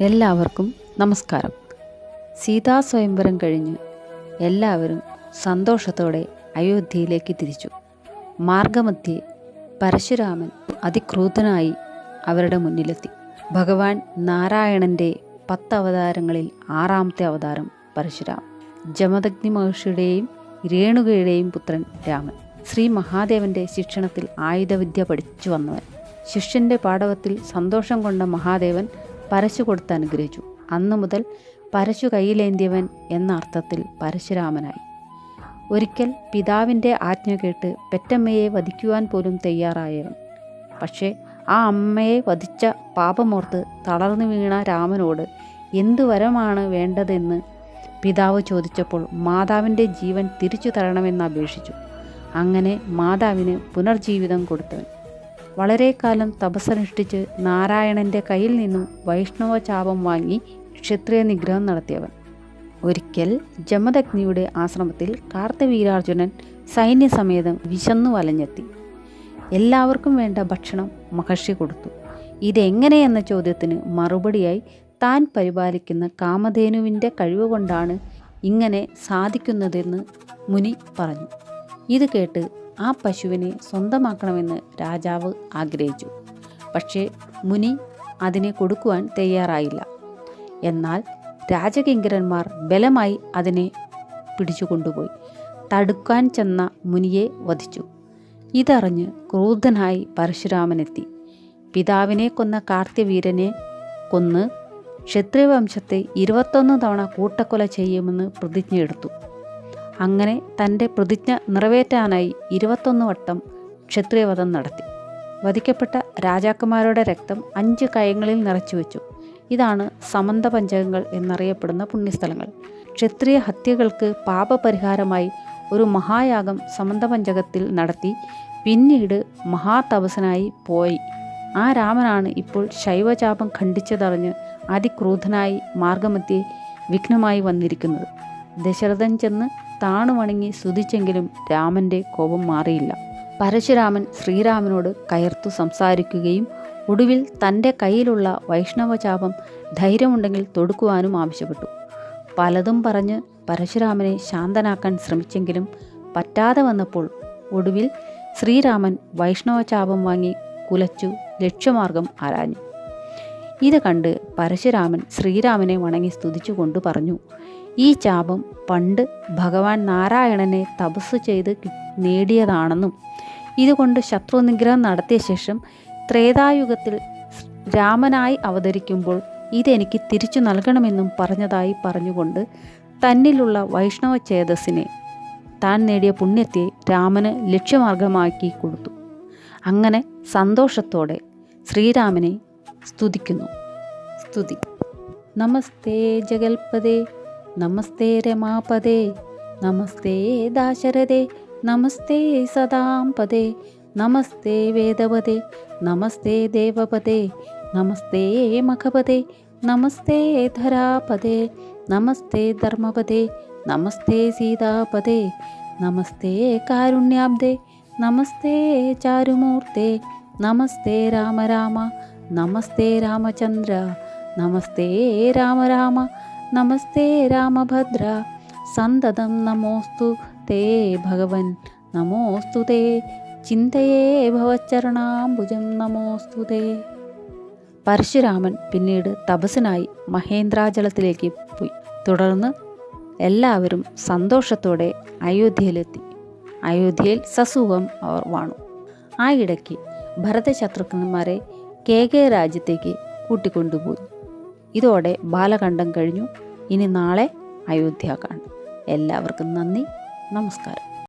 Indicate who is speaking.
Speaker 1: എല്ലാവർക്കും നമസ്കാരം. സീതാ സ്വയംവരം കഴിഞ്ഞ് എല്ലാവരും സന്തോഷത്തോടെ അയോധ്യയിലേക്ക് തിരിച്ചു. മാർഗമധ്യേ പരശുരാമൻ അതിക്രൂതനായി അവരുടെ മുന്നിലെത്തി. ഭഗവാൻ നാരായണന്റെ പത്ത് അവതാരങ്ങളിൽ ആറാമത്തെ അവതാരം പരശുരാമൻ. ജമദഗ്നി മഹർഷിയുടെയും രേണുകയുടെയും പുത്രൻ രാമൻ. ശ്രീ മഹാദേവന്റെ ശിക്ഷണത്തിൽ ആയുധവിദ്യ പഠിച്ചു വന്നവൻ. ശിഷ്യന്റെ പാടവത്തിൽ സന്തോഷം കൊണ്ട മഹാദേവൻ പരശു കൊടുത്ത് അനുഗ്രഹിച്ചു. അന്നു മുതൽ പരശു കയ്യിലേന്തിയവൻ എന്ന അർത്ഥത്തിൽ പരശുരാമനായി. ഒരിക്കൽ പിതാവിന്റെ ആജ്ഞ കേട്ട് പെറ്റമ്മയെ വധിക്കുവാൻ പോലും തയ്യാറായവൻ. പക്ഷേ ആ അമ്മയെ വധിച്ച പാപമോർത്ത് തളർന്നു വീണ രാമനോട് എന്തു വരമാണ് വേണ്ടതെന്ന്? പിതാവ് ചോദിച്ചപ്പോൾ മാതാവിന്റെ ജീവൻ തിരിച്ചു തരണമെന്ന് അപേക്ഷിച്ചു. അങ്ങനെ മാതാവിന് പുനർജീവിതം കൊടുത്തവൻ. വളരെ കാലം തപസ്സനുഷ്ഠിച്ച് നാരായണന്റെ കയ്യിൽ നിന്നും വൈഷ്ണവ ചാപം വാങ്ങി ക്ഷത്രിയ നിഗ്രഹം നടത്തിയവൻ. ഒരിക്കൽ ജമദഗ്നിയുടെ ആശ്രമത്തിൽ കാർത്തവീരാർജുനൻ സൈന്യസമേതം വിശന്നു വലഞ്ഞെത്തി. എല്ലാവർക്കും വേണ്ട ഭക്ഷണം മഹർഷി കൊടുത്തു. ഇതെങ്ങനെയെന്ന ചോദ്യത്തിന് മറുപടിയായി താൻ പരിപാലിക്കുന്ന കാമധേനുവിന്റെ കഴിവ് കൊണ്ടാണ് ഇങ്ങനെ സാധിക്കുന്നതെന്ന് മുനി പറഞ്ഞു. ഇത് കേട്ട് ആ പശുവിനെ സ്വന്തമാക്കണമെന്ന് രാജാവ് ആഗ്രഹിച്ചു. പക്ഷേ മുനി അതിനെ കൊടുക്കുവാൻ തയ്യാറായില്ല. എന്നാൽ രാജകിങ്കരന്മാർ ബലമായി അതിനെ പിടിച്ചു കൊണ്ടുപോയി തടുക്കാൻ ചെന്ന മുനിയെ വധിച്ചു. ഇതറിഞ്ഞ് ക്രൂദ്ധനായി പരശുരാമനെത്തി. പിതാവിനെ കൊന്ന കാർത്യവീരനെ കൊന്ന് ക്ഷത്രിയവംശത്തെ ഇരുപത്തൊന്ന് തവണ കൂട്ടക്കൊല ചെയ്യുമെന്ന് പ്രതിജ്ഞയെടുത്തു. അങ്ങനെ തന്റെ പ്രതിജ്ഞ നിറവേറ്റാനായി ഇരുപത്തൊന്ന് വട്ടം ക്ഷത്രിയവധം നടത്തി. വധിക്കപ്പെട്ട രാജാക്കന്മാരുടെ രക്തം അഞ്ച് കയങ്ങളിൽ നിറച്ചു വെച്ചു. ഇതാണ് സമന്ത പഞ്ചകങ്ങൾ എന്നറിയപ്പെടുന്ന പുണ്യസ്ഥലങ്ങൾ. ക്ഷത്രിയ ഹത്യകൾക്ക് പാപപരിഹാരമായി ഒരു മഹായാഗം സമന്ത പഞ്ചകത്തിൽ നടത്തി പിന്നീട് മഹാതപസനായി പോയി. ആ രാമനാണ് ഇപ്പോൾ ശൈവചാപം ഖണ്ഡിച്ചതറിഞ്ഞ് അതിക്രൂധനായി മാർഗമധ്യേ വിഘ്നമായി വന്നിരിക്കുന്നത്. ദശരഥൻ ചെന്ന് താണുവണങ്ങി സ്തുതിച്ചെങ്കിലും രാമന്റെ കോപം മാറിയില്ല. പരശുരാമൻ ശ്രീരാമനോട് കയർത്തു സംസാരിക്കുകയും ഒടുവിൽ തന്റെ കയ്യിലുള്ള വൈഷ്ണവചാപം ധൈര്യമുണ്ടെങ്കിൽ തൊടുക്കുവാനും ആവശ്യപ്പെട്ടു. പലതും പറഞ്ഞ് പരശുരാമനെ ശാന്തനാക്കാൻ ശ്രമിച്ചെങ്കിലും പറ്റാതെ വന്നപ്പോൾ ഒടുവിൽ ശ്രീരാമൻ വൈഷ്ണവചാപം വാങ്ങി കുലച്ചു ലക്ഷ്യമാർഗം ആരാഞ്ഞു. ഇത് കണ്ട് പരശുരാമൻ ശ്രീരാമനെ വണങ്ങി സ്തുതിച്ചുകൊണ്ട് പറഞ്ഞു ഈ ചാപം പണ്ട് ഭഗവാൻ നാരായണനെ തപസ് ചെയ്ത് നേടിയതാണെന്നും ഇതുകൊണ്ട് ശത്രു നിഗ്രഹം നടത്തിയ ശേഷം ത്രേതായുഗത്തിൽ രാമനായി അവതരിക്കുമ്പോൾ ഇതെനിക്ക് തിരിച്ചു നൽകണമെന്നും പറഞ്ഞതായി പറഞ്ഞുകൊണ്ട് തന്നിലുള്ള വൈഷ്ണവ ചേതസ്സിനെ താൻ നേടിയ പുണ്യത്തെ രാമന് ലക്ഷ്യമാർഗമാക്കി കൊടുത്തു. അങ്ങനെ സന്തോഷത്തോടെ ശ്രീരാമനെ സ്തുതിക്കുന്നു. സ്തുതി. നമസ്തേ ജഗൽപദേ നമസ്തേ രമാപദേ നമസ്തേ ദാശരഥേ നമസ്തേ സദാംപദേ നമസ്തേ വേദപദേ നമസ്തേ ദേവപദേ നമസ്തേ മഖപദേ നമസ്തേ ധരാപദേ നമസ്തേ ധർമ്മപദേ നമസ്തേ സീതാപദേ നമസ്തേ കാരുണ്യാബ്ദേ നമസ്തേ ചാരുമൂർത്തേ നമസ്തേ രാമ രാമ നമസ്തേ രാമചന്ദ്ര നമസ്തേ രാമ രാമ നമസ്തേ രാമഭദ്ര. സന്തതം നമോസ്തു തേ ഭഗവൻ. നമോസ്തു തേ. ചിന്തയേ ഭവച്ചരണാംബുജം നമോസ്തു തേ. പരശുരാമൻ പിന്നീട് തപസ്സിനായി മഹേന്ദ്രാചലത്തിലേക്ക് പോയി. തുടർന്ന് എല്ലാവരും സന്തോഷത്തോടെ അയോധ്യയിലെത്തി. അയോധ്യയിൽ സസുഖം അവർ വാണു. ആ ഇടയ്ക്ക് ഭരതശത്രുഘ്നന്മാരെ കെ കെ രാജ്യത്തേക്ക് കൂട്ടിക്കൊണ്ടുപോയി. ഇതോടെ ബാലകണ്ഠം കഴിഞ്ഞു. ഇനി നാളെ അയോധ്യ കാണും. എല്ലാവർക്കും നന്ദി. നമസ്കാരം.